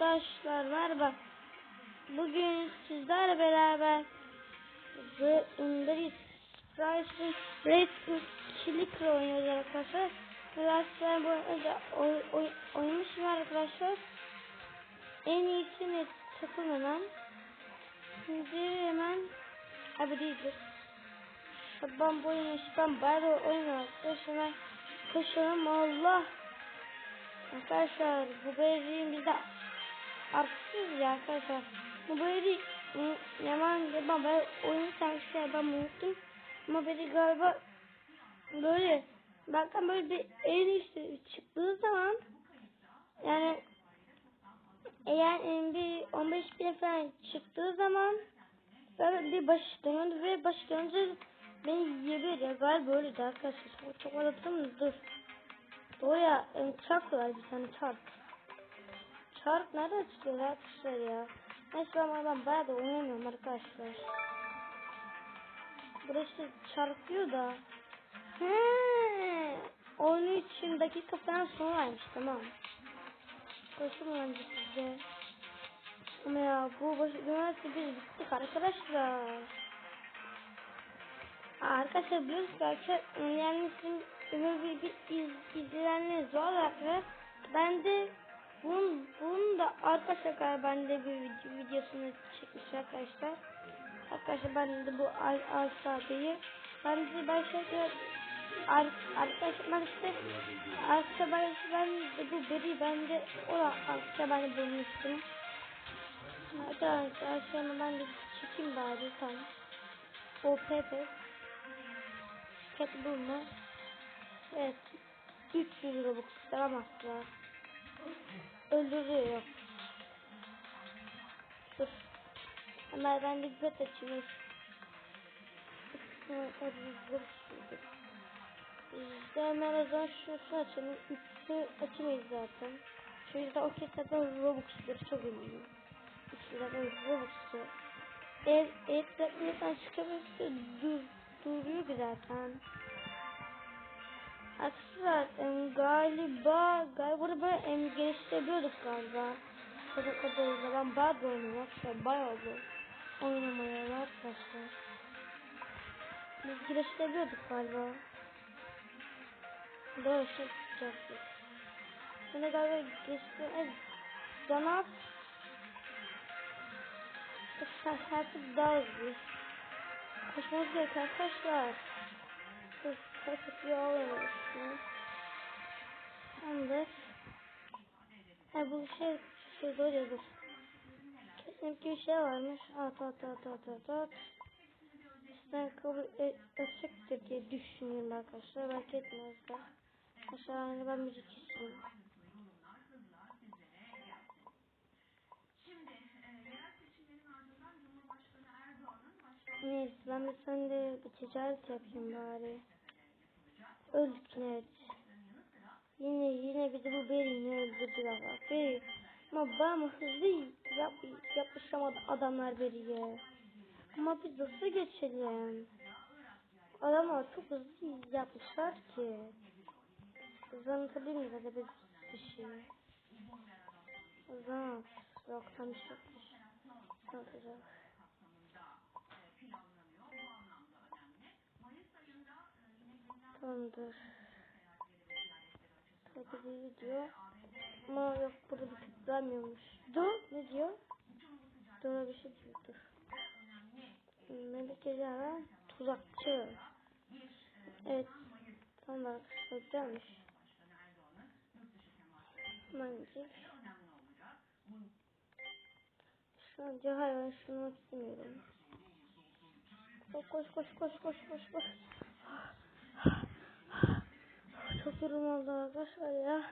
Arkadaşlar merhaba. Bugün sizlerle beraber Red Rice'ın Red Kilikle oynuyoruz arkadaşlar. Arkadaşlar bu arada oy, oy, oynamışım arkadaşlar. En iyisini takım hemen. Şimdi hemen abi değildir. Ben bu oyunu ben bayağı oynuyorum arkadaşlar. Hemen Allah. Arkadaşlar bu beri artıksız ya arkadaşlar. Bu beri yaman ben böyle oyun servisler ben unuttum. Ama beri galiba böyle bakın böyle bir en üstü çıktığı zaman yani eğer bir 15 bin falan çıktığı zaman böyle bir baş dönüyordu ve baş dönünce beni yiyebilir galiba öyleydi arkadaşlar. Çok anlattım dur. Oraya e, çark var bir tane çark. Çark nerede çıkıyor arkadaşlar ya? Neyse ama ben bayağı da oynamıyorum arkadaşlar. Burası çark diyor da. He, oyun için dakika falan sonraymış tamam. Koşum önce size. Ama ya bu başı üniversite biz bittik arkadaşlar. Arkadaşlar biliyorsunuz arkadaşlar yani sizin ömür bir iz, izleyenleriniz var ve ben de bunun, bunun da arkadaşlar ben de bir video, videosunu çekmiş arkadaşlar. Arkadaşlar ben de bu Al Alsabe'yi ben de başka ar, arkadaşlar ben işte arkadaşlar ben, de bu beri ben de o da arkadaşlar ben de bulmuştum. Arkadaşlar ben de çekeyim bari tamam. OPP Ket bulma. Evet. 300 Robux alamazlar. Öldürüyor. Dur. Hemen ben de pet açayım. İşte hemen o zaman şunu açalım. Üçü açamayız zaten. Şu yüzden okey zaten Robux'ları çok eminim. Üçü zaten Robux'u. Eğer eğer çıkabilirse dur, duruyor ki zaten. Arkadaşlar em, galiba galiba böyle em, geliştirebiliyorduk galiba. Çocuk kadarıyla ben bayağı oynuyorum arkadaşlar bayağı oldu. Oynamaya arkadaşlar. Biz geliştirebiliyorduk galiba. Böyle şey yapacaktık. Şimdi galiba geliştir... Evet. Donat. Artık daha hızlı. Koşmamız gerek arkadaşlar. Dur. İyi olmuyorsun. Tamamdır. Ha bu şey şey böyle dur. Kesinlikle bir şey varmış. At at at at at at. İşte kabul edecektir diye düşünüyorum arkadaşlar. Belki etmezler. Aşağıya ben müzik istiyorum. Neyse ben de sen de bir ticaret yapayım bari. Öldük net. Yine yine bizi bu Beri'ni öldürdüler bak. Beri. Ama ben hızlı yap, yapışamadı adamlar Beri'ye. Ama biz nasıl geçelim? Adamlar çok hızlı yapmışlar ki. Hızlı anlatabilir miyiz biz bir şey? Hızlı Yok tam bir şey. Ne yapacağız? Tamamdır. Tabii diyor. Ama yok burada bir tık vermiyormuş. Dur ne diyor? Dur bir şey diyor dur. Melek Ecevher tuzakçı. Evet. Tamam arkadaşlar güzelmiş. Bence. Şu an hayvan şunu istemiyorum. Koş koş koş koş koş koş yorum oldu arkadaşlar ya.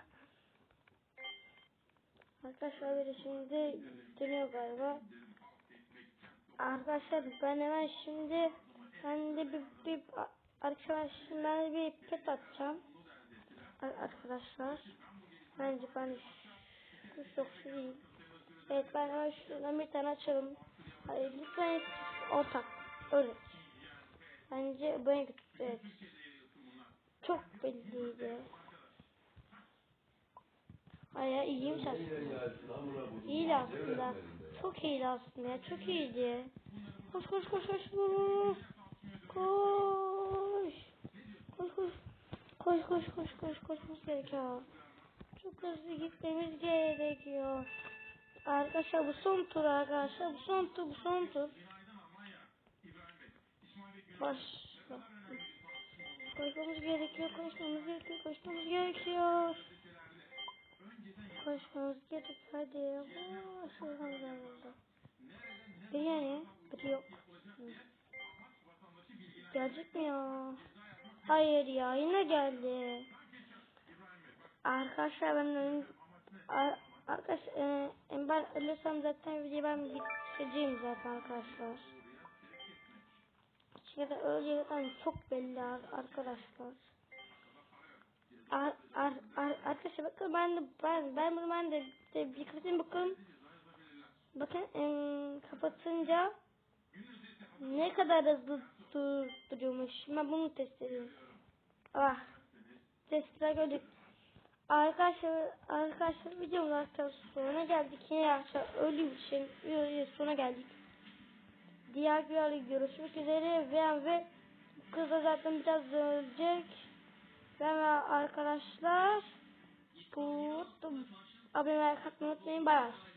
Arkadaşlar biri şimdi dönüyor galiba. Arkadaşlar ben hemen şimdi ben de bir, bir arkadaşlar ben de bir pet atacağım. Arkadaşlar. Bence ben şu çok değil. Evet ben hemen şuradan bir tane açalım. Hayır lütfen ortak. Öyle. Bence bu en kötü. Çok belliydi. Aya iyiymiş aslında. İyi aslında. Çok iyiydi aslında ya. Çok iyiydi. Koş koş koş. Koş. Koş. Koş koş. Koş koş koş koş koşmamız gerekiyor. Çok hızlı gitmemiz gerekiyor. Arkadaşlar bu son tur arkadaşlar. Bu son tur bu son tur. Başla. Koşmamız gerekiyor, koşmamız gerekiyor, koşmamız gerekiyor. Koşmamız gerekiyor, hadi. Oo, şuradan güzel oldu. Bir yani, bir yok. Gelecek mi ya? Hayır ya, yine geldi. Arkadaşlar ben ölüm... Ar arkadaş, e, ben ölürsem zaten videoyu ben bitireceğim zaten arkadaşlar. Ya da zaten çok belli ar- arkadaşlar. Ar, ar, ar, arkadaşlar bakın ben de ben ben bunu ben de, de bir kapatayım bakın. Bakın em, kapatınca ne kadar hızlı durduruyormuş. Ben bunu test edeyim. Ah. Testler gördük. Arkadaşlar arkadaşlar videomuz arkadaşlar sonuna geldik. Yine arkadaşlar öyle bir şey öyle sona geldik. Diğer bir görüşmek üzere ve ve bu kız da zaten biraz ölecek. Ben ve arkadaşlar bu abone olmayı unutmayın. Bye.